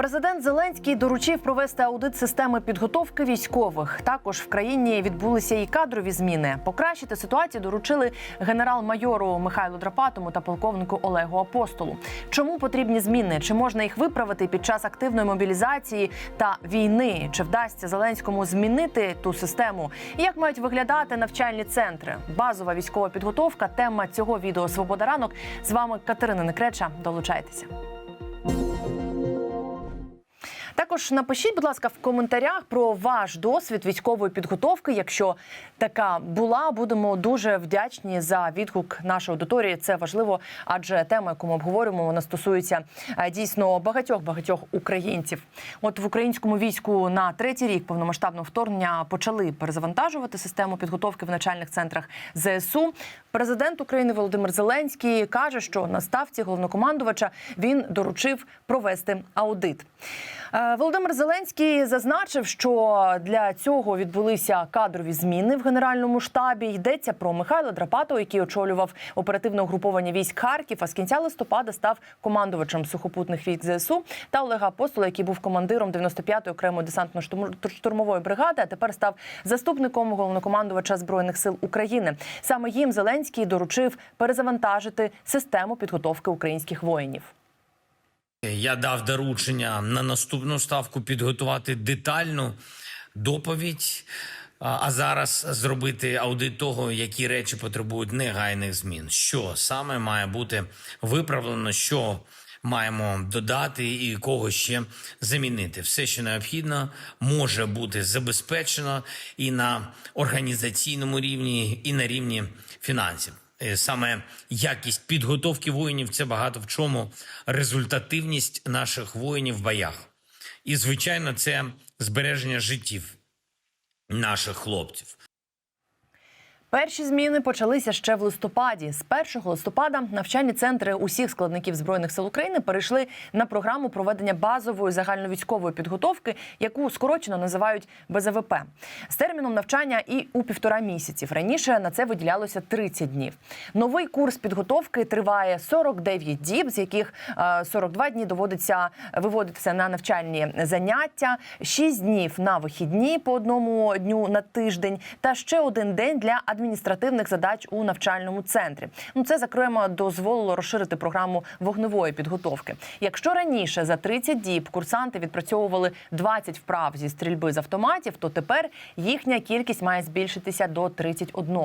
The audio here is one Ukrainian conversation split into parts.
Президент Зеленський доручив провести аудит системи підготовки військових. Також в країні відбулися і кадрові зміни. Покращити ситуацію доручили генерал-майору Михайлу Драпатому та полковнику Олегу Апостолу. Чому потрібні зміни? Чи можна їх виправити під час активної мобілізації та війни? Чи вдасться Зеленському змінити ту систему? І як мають виглядати навчальні центри? Базова військова підготовка. Тема цього відео Свобода ранок. З вами Катерина Некреча. Долучайтеся. Також напишіть, будь ласка, в коментарях про ваш досвід військової підготовки. Якщо така була, будемо дуже вдячні за відгук нашої аудиторії. Це важливо, адже тема, яку ми обговорюємо, вона стосується е, дійсно багатьох багатьох українців. От в українському війську на третій рік повномасштабного вторгнення почали перезавантажувати систему підготовки в начальних центрах ЗСУ. Президент України Володимир Зеленський каже, що на ставці головнокомандувача він доручив провести аудит. Е, Володимир Зеленський зазначив, що для цього відбулися кадрові зміни в генеральному штабі. Йдеться про Михайла Драпатова, який очолював оперативне угруповання військ Харків, а з кінця листопада став командувачем сухопутних військ ЗСУ та Олега Апостола, який був командиром 95-ї окремої десантно-штурмової бригади, а тепер став заступником головнокомандувача збройних сил України. Саме їм Зеленський доручив перезавантажити систему підготовки українських воїнів. Я дав доручення на наступну ставку підготувати детальну доповідь, а зараз зробити аудит того, які речі потребують негайних змін. Що саме має бути виправлено, що маємо додати і кого ще замінити. Все, що необхідно, може бути забезпечено і на організаційному рівні, і на рівні фінансів. Е, Саме якість підготовки воїнів це багато в чому результативність наших воїнів в боях. І, звичайно, це збереження життів наших хлопців. Перші зміни почалися ще в листопаді. З 1 листопада навчальні центри усіх складників збройних сил України перейшли на програму проведення базової загальновійськової підготовки, яку скорочено називають БЗВП, з терміном навчання і у півтора місяців. Раніше на це виділялося 30 днів. Новий курс підготовки триває 49 діб, з яких е, 42 дні доводиться виводитися на навчальні заняття, 6 днів на вихідні по одному дню на тиждень, та ще один день для адміністративних задач у навчальному центрі. Ну це зокрема дозволило розширити програму вогневої підготовки. Якщо раніше за 30 діб курсанти відпрацьовували 20 вправ зі стрільби з автоматів, то тепер їхня кількість має збільшитися до 31.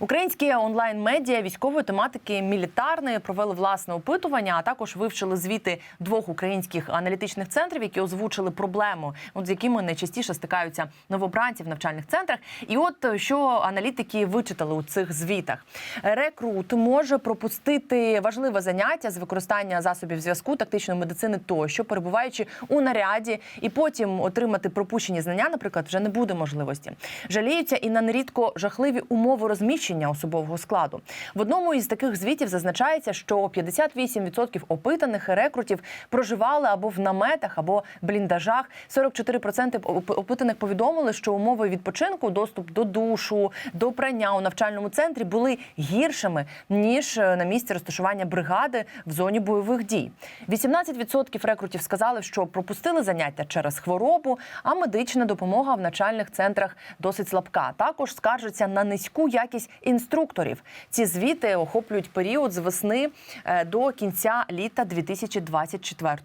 Українські онлайн медіа військової тематики мілітарної провели власне опитування, а також вивчили звіти двох українських аналітичних центрів, які озвучили проблему, от з якими найчастіше стикаються новобранці в навчальних центрах. І от е, що аналітики вичитали у цих звітах. Рекрут може пропустити важливе заняття з використання засобів зв'язку, тактичної медицини тощо, перебуваючи у наряді, і потім отримати пропущені знання, наприклад, вже не буде можливості. Жаліються і на нерідко жахливі умови розміщення особового складу. В одному із таких звітів зазначається, що 58% опитаних рекрутів проживали або в наметах, або бліндажах. 44% оп- опитаних повідомили, що умови відпочинку, доступ до душу, до прання у навчальному центрі були гіршими ніж е, на місці розташування бригади в зоні бойових дій. 18% рекрутів сказали, що пропустили заняття через хворобу, а медична допомога в навчальних центрах досить слабка. Також скаржаться на низьку якість інструкторів. Ці звіти охоплюють період з весни е, до кінця літа 2024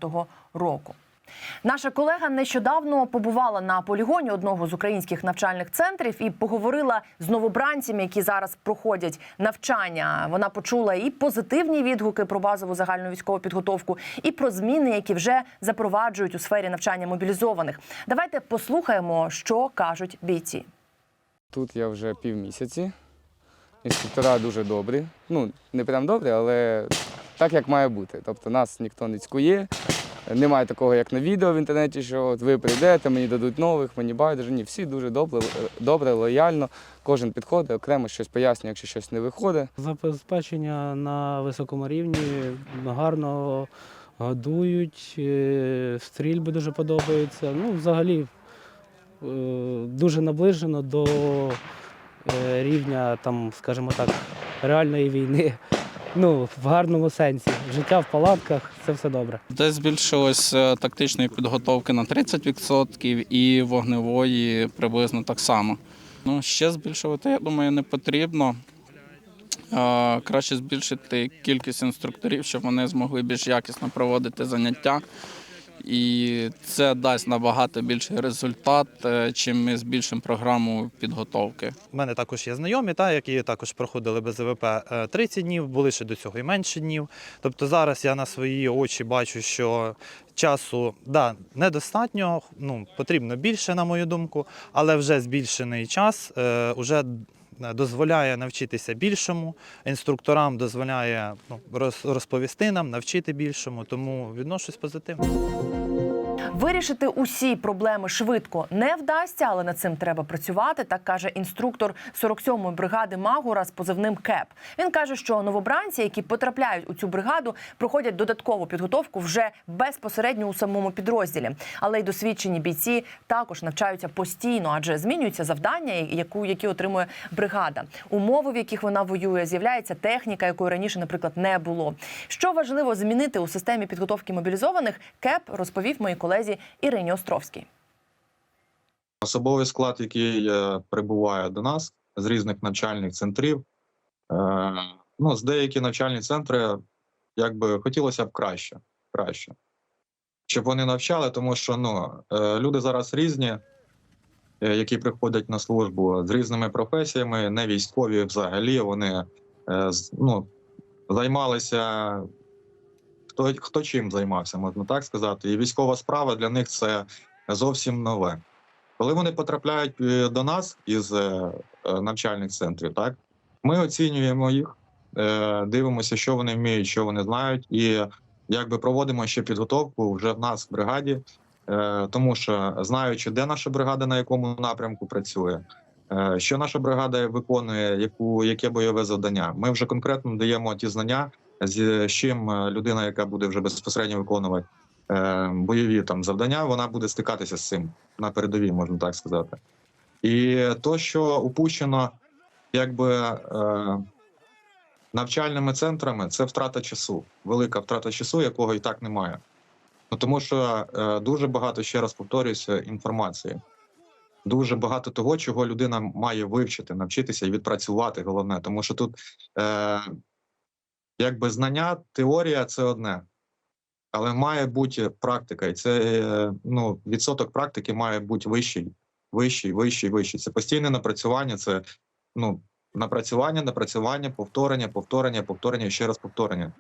року. Наша колега нещодавно побувала на полігоні одного з українських навчальних центрів і поговорила з новобранцями, які зараз проходять навчання. Вона почула і позитивні відгуки про базову загальну військову підготовку, і про зміни, які вже запроваджують у сфері навчання мобілізованих. Давайте послухаємо, що кажуть бійці. Тут я вже півмісяці. Інструктора дуже добрі. Ну, не прям добрі, але так, як має бути. Тобто нас ніхто не цькує. Немає такого, як на відео в інтернеті, що от ви прийдете, мені дадуть нових, мені байдуже. Ні, всі дуже добре, добре, лояльно. Кожен підходить, окремо щось пояснює, якщо щось не виходить. Забезпечення на високому рівні гарно годують, е, стрільби дуже подобаються. Ну, взагалі е, дуже наближено до е, рівня, там, скажімо так, реальної війни. Ну, в гарному сенсі. Життя в палатках це все добре. Десь збільшилось е, тактичної підготовки на 30% і вогневої приблизно так само. Ну, ще збільшувати, я думаю, не потрібно. Краще збільшити кількість інструкторів, щоб вони змогли більш якісно проводити заняття. І це дасть набагато більший результат, е, чим ми збільшимо програму підготовки. У мене також є знайомі, та, які також проходили без ЗВП е, 30 днів, були ще до цього і менше днів. Тобто зараз я на свої очі бачу, що часу да, недостатньо, ну, потрібно більше, на мою думку, але вже збільшений час е, уже дозволяє навчитися більшому, інструкторам дозволяє ну, роз- розповісти нам, навчити більшому, тому відношусь позитивно. Вирішити усі проблеми швидко не вдасться, але над цим треба працювати. Так каже інструктор 47-ї бригади Магура з позивним КЕП. Він каже, що новобранці, які потрапляють у цю бригаду, проходять додаткову підготовку вже безпосередньо у самому підрозділі. Але й досвідчені бійці також навчаються постійно, адже змінюються завдання, яку які отримує бригада. Умови, в яких вона воює, з'являється техніка, якої раніше, наприклад, не було. Що важливо змінити у системі підготовки мобілізованих, КЕП розповів моїй колезі Ірині Островській. Особовий склад, який е, прибуває до нас з різних навчальних центрів. Е, ну, з деякі навчальні центри, якби хотілося б краще, краще. Щоб вони навчали, тому що ну, е, люди зараз різні, які приходять на службу з різними професіями, не військові взагалі. Вони ну, займалися хто, хто чим займався, можна так сказати. І військова справа для них це зовсім нове. Коли вони потрапляють е, до нас із е, е, навчальних центрів, так ми оцінюємо їх, дивимося, що вони вміють, що вони знають, і якби проводимо ще підготовку вже в нас в бригаді, тому що знаючи, де наша бригада на якому напрямку працює, що наша бригада виконує, яку яке бойове завдання, ми вже конкретно даємо ті знання, з чим е, людина, яка буде вже безпосередньо виконувати е, бойові там завдання, вона буде стикатися з цим на передовій, можна так сказати. І то, що упущено, якби е, навчальними центрами, це втрата часу, велика втрата часу, якого і так немає. Ну тому що е, дуже багато, ще раз повторююся, інформації. Дуже багато того, чого людина має вивчити, навчитися і відпрацювати. Головне, тому що тут е, якби знання, теорія це одне, але має бути практика, і це е, ну, відсоток практики має бути вищий, вищий, вищий, вищий. Це постійне напрацювання, це ну, напрацювання, напрацювання, повторення, повторення, повторення і ще раз повторення.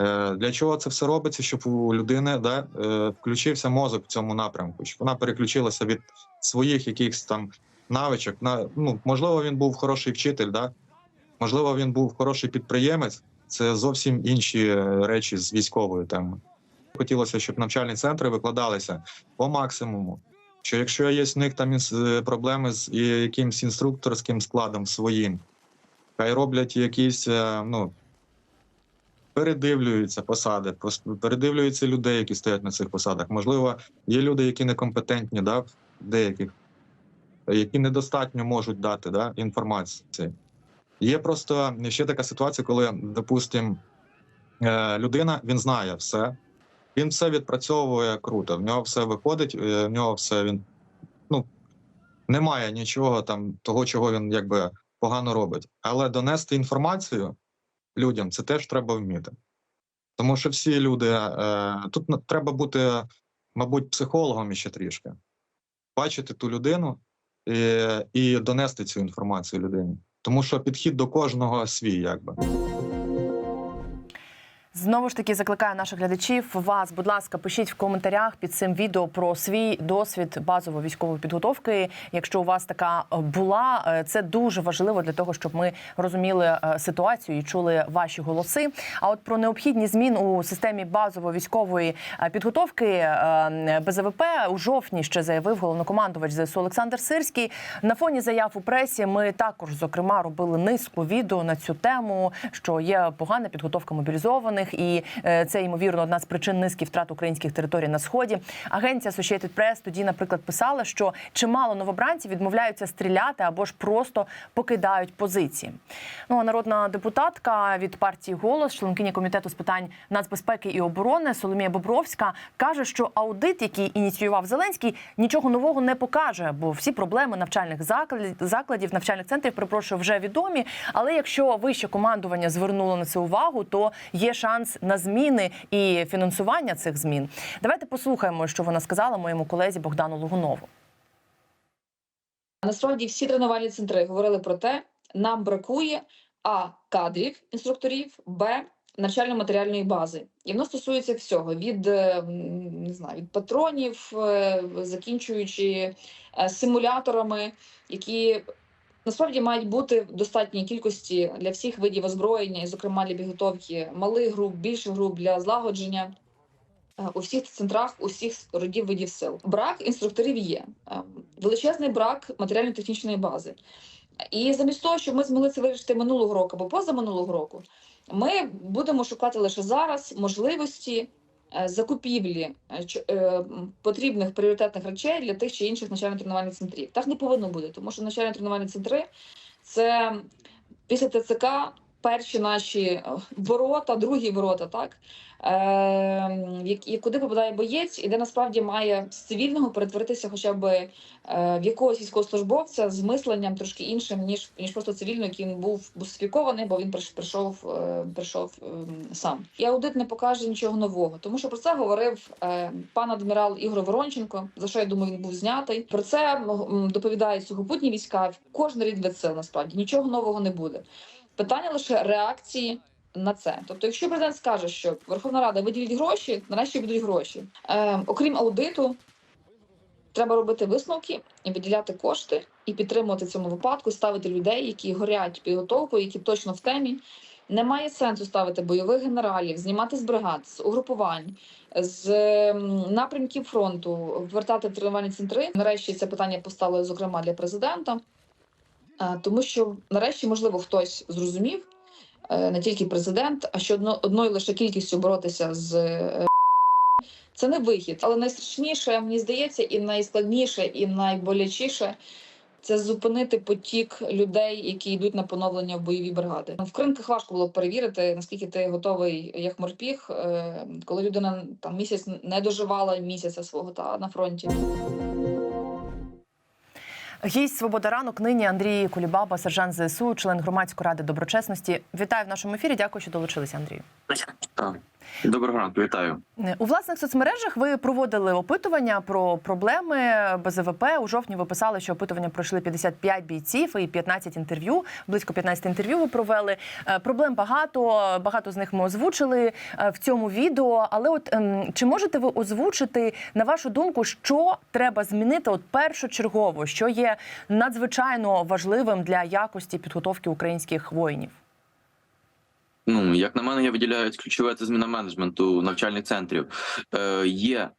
Е, Для чого це все робиться? Щоб у людини да, е, включився мозок в цьому напрямку, щоб вона переключилася від своїх якихось там навичок. На ну можливо, він був хороший вчитель, да? можливо, він був хороший підприємець. Це зовсім інші е, речі з військової теми. Хотілося, щоб навчальні центри викладалися по максимуму. Що якщо є в них там проблеми з якимсь інструкторським складом своїм, хай роблять якісь, е, ну передивлюються посади, пос- передивлюються людей, які стоять на цих посадах. Можливо, є люди, які некомпетентні, да, деяких, які недостатньо можуть дати да, інформації. Є просто ще така ситуація, коли, допустимо, е, людина він знає все, він все відпрацьовує круто, в нього все виходить, е, в нього все він ну немає нічого там, того, чого він якби погано робить. Але донести інформацію людям це теж треба вміти. Тому що всі люди е, тут треба бути, мабуть, психологом іще трішки, бачити ту людину і, і донести цю інформацію людині. Тому що підхід до кожного свій, якби. Знову ж таки закликаю наших глядачів. Вас, будь ласка, пишіть в коментарях під цим відео про свій досвід базової військової підготовки. Якщо у вас така е, була, е, це дуже важливо для того, щоб ми розуміли е, ситуацію і чули ваші голоси. А от про необхідні змін у системі базової військової підготовки БЗВП у жовтні ще заявив головнокомандувач ЗСУ Олександр Сирський. На фоні заяв у пресі ми також зокрема робили низку відео на цю тему, що є погана підготовка мобілізованих. Цивільних, і е, це ймовірно одна з причин низки втрат українських територій на сході. Агенція Associated Press тоді, наприклад, писала, що чимало новобранців відмовляються стріляти або ж просто покидають позиції. Ну а народна депутатка від партії голос, членкиня комітету з питань нацбезпеки і оборони Соломія Бобровська каже, що аудит, який ініціював Зеленський, нічого нового не покаже, бо всі проблеми навчальних закладів, навчальних центрів, перепрошую, вже відомі. Але якщо вище командування звернуло на це увагу, то є шанс на зміни і фінансування цих змін. Давайте послухаємо, що вона сказала моєму колезі Богдану Лугунову. Насправді всі тренувальні центри говорили про те, нам бракує а кадрів інструкторів, б навчально-матеріальної бази. І воно стосується всього: від е, не знаю, від патронів, е, закінчуючи е, симуляторами, які насправді мають бути в достатній кількості для всіх видів озброєння, і, зокрема для підготовки малих груп, більших груп для злагодження. е, У всіх центрах, усіх родів видів сил. Брак інструкторів є. Е, Величезний брак матеріально-технічної бази. І замість того, щоб ми змогли це вирішити минулого року або позаминулого року, ми будемо шукати лише зараз можливості закупівлі е, е, потрібних пріоритетних речей для тих чи інших навчально-тренувальних центрів. Так не повинно бути, тому що навчально-тренувальні центри це після ТЦК перші наші е, ворота, другі ворота, так е, в які- куди попадає боєць, і де насправді має з цивільного перетворитися хоча б е, в якогось військовослужбовця з мисленням трошки іншим, ніж ніж просто цивільно, який він був бусифікований, бо він прийшов, е, прийшов ем, сам. І аудит не покаже нічого нового, тому що про це говорив е, пан адмірал Ігор Воронченко, за що я думаю, він був знятий. Про це доповідають сухопутні війська. Кожен рід від сил насправді нічого нового не буде. Питання лише реакції. На це, тобто, якщо президент скаже, що Верховна Рада виділить гроші, нарешті будуть гроші. Е, окрім аудиту, Треба робити висновки і виділяти кошти, і підтримувати в цьому випадку, ставити людей, які горять підготовкою, які точно в темі. Немає сенсу ставити бойових генералів, знімати з бригад, з угрупувань, з ем, напрямків фронту, вертати в тренувальні центри. Нарешті це питання постало зокрема для президента, Е, тому що нарешті, можливо, хтось зрозумів, не тільки президент, а що одно, одною лише кількістю боротися з е, це не вихід, але найстрашніше, мені здається, і найскладніше, і найболячіше це зупинити потік людей, які йдуть на поновлення в бойові бригади. В кринках важко було перевірити, наскільки ти готовий як морпіг, е, коли людина там місяць не доживала місяця свого та на фронті. Гість Свобода ранок нині Андрій Кулібаба, сержант ЗСУ, член громадської ради доброчесності. Вітаю в нашому ефірі. Дякую, що долучилися, Андрію. Доброго ранку, вітаю. У власних соцмережах ви проводили опитування про проблеми БЗВП. У жовтні ви писали, що опитування пройшли 55 бійців і 15 інтерв'ю. Близько 15 інтерв'ю ви провели. Е, Проблем багато. Багато з них ми озвучили е, в цьому відео. Але от ем, чи можете ви озвучити на вашу думку, що треба змінити от першочергово, що є надзвичайно важливим для якості підготовки українських воїнів? Ну, як на мене, я виділяю ключове це зміна менеджменту навчальних центрів. Е, є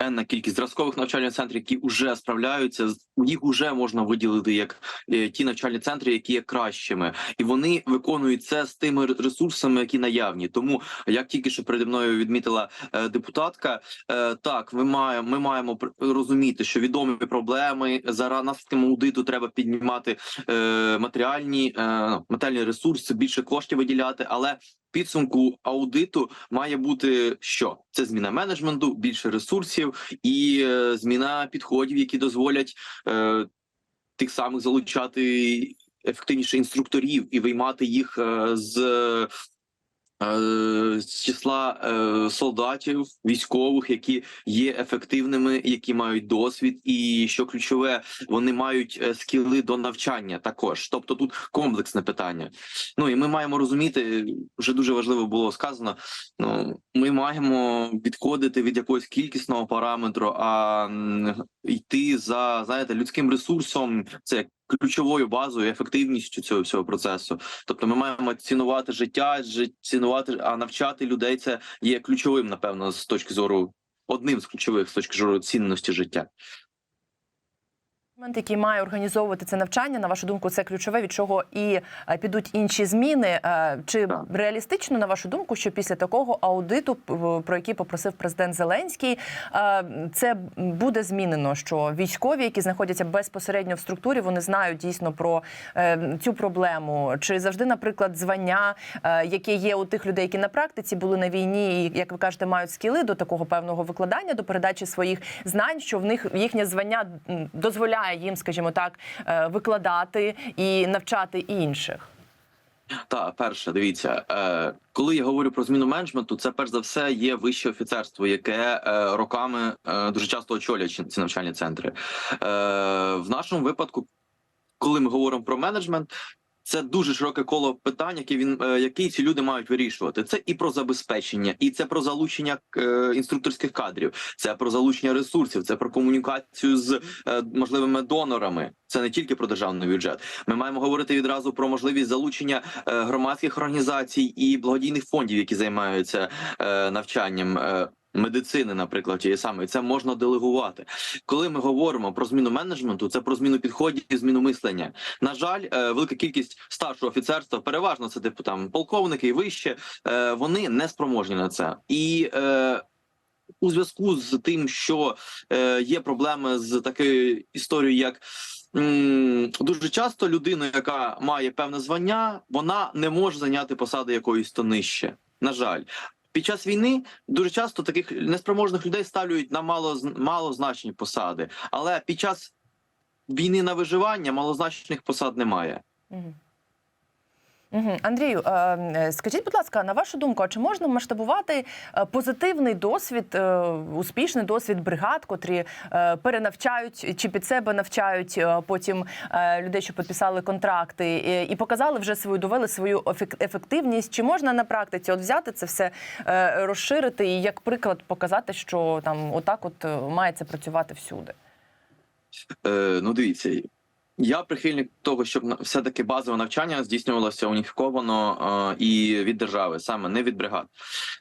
енна кількість зразкових навчальних центрів, які вже справляються. з- Їх вже можна виділити як е, ті навчальні центри, які є кращими, і вони виконують це з тими ресурсами, які наявні. Тому як тільки що переді мною відмітила е, депутатка, е, так ми маємо ми маємо розуміти, що відомі проблеми за наслідками аудиту треба піднімати матеріальні ну, матеріальні ресурси, більше коштів виділяти, але підсумку аудиту має бути що це зміна менеджменту, більше ресурсів і е, зміна підходів, які дозволять е, тих самих залучати ефективніше інструкторів і виймати їх е, з. Е, З числа е, солдатів, військових, які є ефективними, які мають досвід, і що ключове, вони мають е, скіли до навчання також. Тобто тут комплексне питання. Ну і ми маємо розуміти, вже дуже важливо було сказано. Ну ми маємо відходити від якогось кількісного параметру, а йти за знаєте людським ресурсом. Це ключовою базою, ефективністю цього всього процесу. Тобто, ми маємо цінувати життя, жи- цінувати, а навчати людей це є ключовим, напевно, з точки зору одним з ключових з точки зору цінності життя. Який має організовувати це навчання, на вашу думку, це ключове, від чого і е, підуть інші зміни. Е, Чи реалістично, на вашу думку, що після такого аудиту, про який попросив президент Зеленський, е, це буде змінено? Що військові, які знаходяться безпосередньо в структурі, вони знають дійсно про цю проблему? Чи завжди, наприклад, звання, яке є у тих людей, які на практиці були на війні, і як ви кажете, мають скіли до такого певного викладання, до передачі своїх знань, що в них їхнє звання м, дозволяє їм, скажімо так, е, викладати і навчати інших. Та перше, дивіться, е, коли я говорю про зміну менеджменту, це перш за все є вище офіцерство, яке е, роками дуже часто очолює ці навчальні центри. В нашому випадку, коли ми говоримо про менеджмент. Це дуже широке коло питань, які він е, які ці люди мають вирішувати. Це і про забезпечення, і це про залучення е, інструкторських кадрів, це про залучення ресурсів, це про комунікацію з е, можливими донорами. Це не тільки про державний бюджет. Ми маємо говорити відразу про можливість залучення громадських організацій і благодійних фондів, які займаються навчанням. Медицини, наприклад, тієї саме це можна делегувати. Коли ми говоримо про зміну менеджменту, це про зміну підходів і зміну мислення. На жаль, е, велика кількість старшого офіцерства, переважно це типу там полковники і вище. е, Вони не спроможні на це і. е, у зв'язку з тим, що е, є проблеми з такою історією, як дуже часто людина, яка має певне звання, вона не може зайняти посади якоїсь то нижче. На жаль, під час війни дуже часто таких неспроможних людей ставлюють на мало малозначні посади, але під час війни на виживання малозначних посад немає. Угу. Угу. Андрію, е, е, скажіть, будь ласка, на вашу думку, а чи можна масштабувати е, позитивний досвід, успішний досвід бригад, котрі перенавчають чи під себе навчають потім людей, що підписали контракти, і показали вже свою довели свою ефек- ефективність? Чи можна на практиці от взяти це все, розширити і як приклад показати, що там отак, от має це працювати всюди? Е, ну, дивіться, я прихильник того, щоб все-таки базове навчання здійснювалося уніфіковано е, і від держави, саме не від бригад.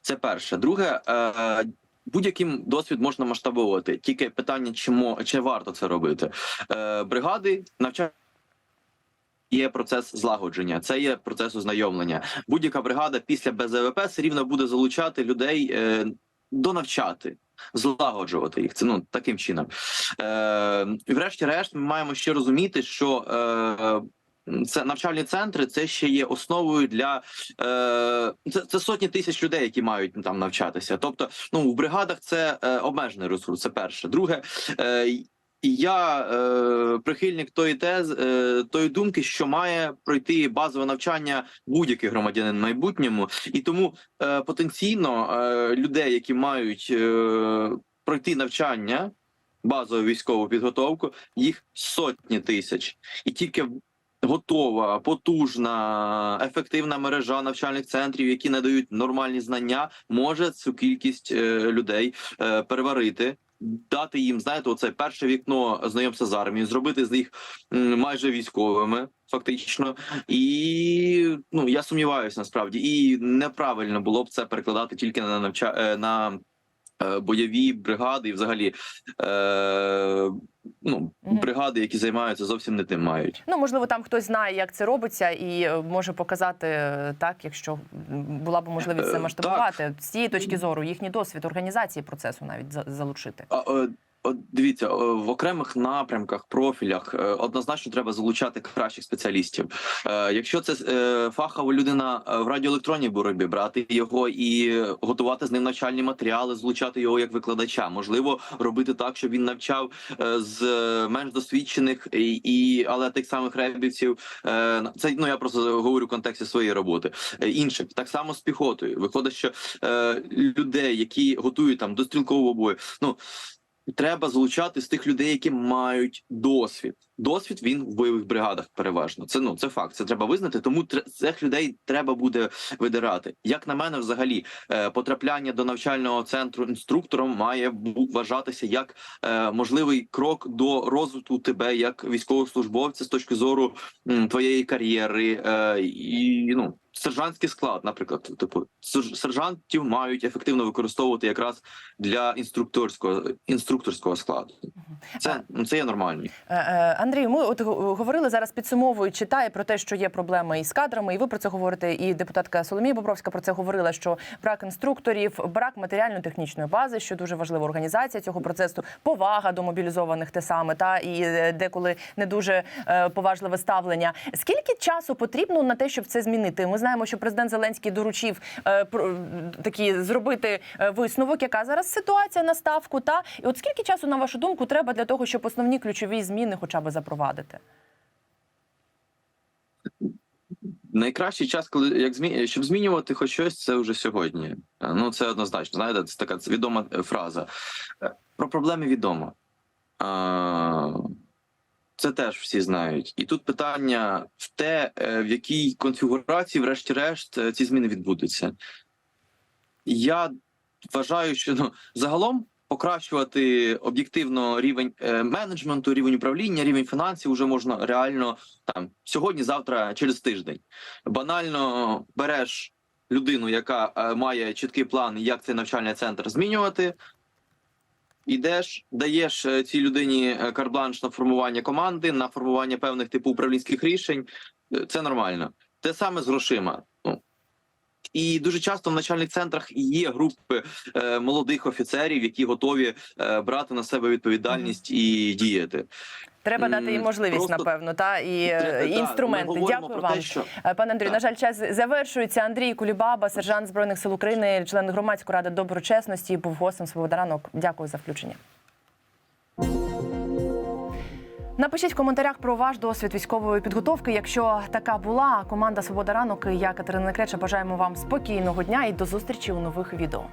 Це перше. Друге, е, будь-яким досвід можна масштабовувати. Тільки питання, чи, мо, чи варто це робити. Е, бригади навчання. Є процес злагодження, це є процес ознайомлення. Будь-яка бригада після БЗВП все рівно буде залучати людей е, донавчати, злагоджувати їх. Це ну таким чином. Е, врешті-решт, ми маємо ще розуміти, що е, це навчальні центри це ще є основою для е, це, це сотні тисяч людей, які мають там навчатися. Тобто, ну в бригадах це е, обмежений ресурс. Це перше. Друге, е, я е, прихильник тої тез, е, тої думки, що має пройти базове навчання будь-який громадянин в майбутньому, і тому е, потенційно е, людей, які мають е, пройти навчання, базову військову підготовку, їх сотні тисяч, і тільки готова, потужна, ефективна мережа навчальних центрів, які надають нормальні знання, може цю кількість е, людей е, переварити. Дати їм, знаєте, оце перше вікно знайомства з армією, зробити з них майже військовими, фактично, і ну я сумніваюся насправді, і неправильно було б це перекладати тільки на навча е, на бойові бригади, і взагалі е, ну бригади, які займаються зовсім не тим, мають. Ну, можливо, там хтось знає, як це робиться, і е, може показати е, так, якщо була б можливість це Е, масштабувати з цієї точки зору, їхній досвід організації процесу навіть за- залучити. А, е, от дивіться, е, в окремих напрямках, профілях е, однозначно треба залучати кращих спеціалістів. Е, Якщо це фахова людина в радіоелектронній боротьбі, брати його і готувати з ним навчальні матеріали, залучати його як викладача. Можливо, робити так, щоб він навчав з менш досвідчених і, але тих самих ребівців. Це ну я просто говорю в контексті своєї роботи. Інших так само з піхотою. Виходить, що людей, які готують там до стрілкового бою, ну. Треба залучати з тих людей, які мають досвід. Досвід він в бойових бригадах переважно. Це ну це факт. Це треба визнати. Тому цих людей треба буде видирати. Як на мене, взагалі, е, потрапляння до навчального центру інструктором має вважатися як е, можливий крок до розвитку тебе як військовослужбовця з точки зору твоєї кар'єри. Е, і ну сержантський склад, наприклад, типу сер- сержантів мають ефективно використовувати якраз для інструкторського інструкторського складу. Це ну, це є нормально. Е, е, Андрію, ми от говорили зараз, підсумовують, читає про те, що є проблеми із кадрами, і ви про це говорите. І депутатка Соломія Бобровська про це говорила. Що брак інструкторів, брак матеріально-технічної бази, що дуже важлива організація цього процесу, повага до мобілізованих те саме, та і е, деколи не дуже поважливе ставлення. Скільки часу потрібно на те, щоб це змінити? Ми знаємо, що президент Зеленський доручив е, про- такі зробити е, висновок, яка зараз ситуація на ставку. Та і от скільки часу, на вашу думку, треба для того, щоб основні ключові зміни хоча б запровадити? Найкращий час, коли як змі... щоб змінювати хоч щось, це вже сьогодні. Е, Ну це однозначно. Знаєте, це така відома фраза. Е, Про проблеми відомо. Це теж всі знають. І тут питання в те, е, в якій конфігурації, врешті-решт, е, ці зміни відбудуться. Я вважаю, що ну, загалом покращувати об'єктивно рівень е, менеджменту, рівень управління, рівень фінансів вже можна реально там сьогодні, завтра, через тиждень. Банально береш людину, яка має чіткий план, як цей навчальний центр змінювати. Ідеш, даєш е, цій людині карбланш на формування команди, на формування певних типу управлінських рішень. Е, Це нормально. Те саме з грошима. І дуже часто в начальних центрах є групи е, молодих офіцерів, які готові е, брати на себе відповідальність і діяти. Треба дати їм можливість, просто- напевно, та і е, Треба- і інструменти. ми Дякую вам. те, що Е, Пане Андрію, на жаль, час завершується. Андрій Кулібаба, сержант збройних сил України, член громадської ради доброчесності, був гостем «Свобода ранок». Дякую за включення. Напишіть в коментарях про ваш досвід військової підготовки. Якщо така була команда Свобода ранок, і я Катерина Креча бажаємо вам спокійного дня і до зустрічі у нових відео.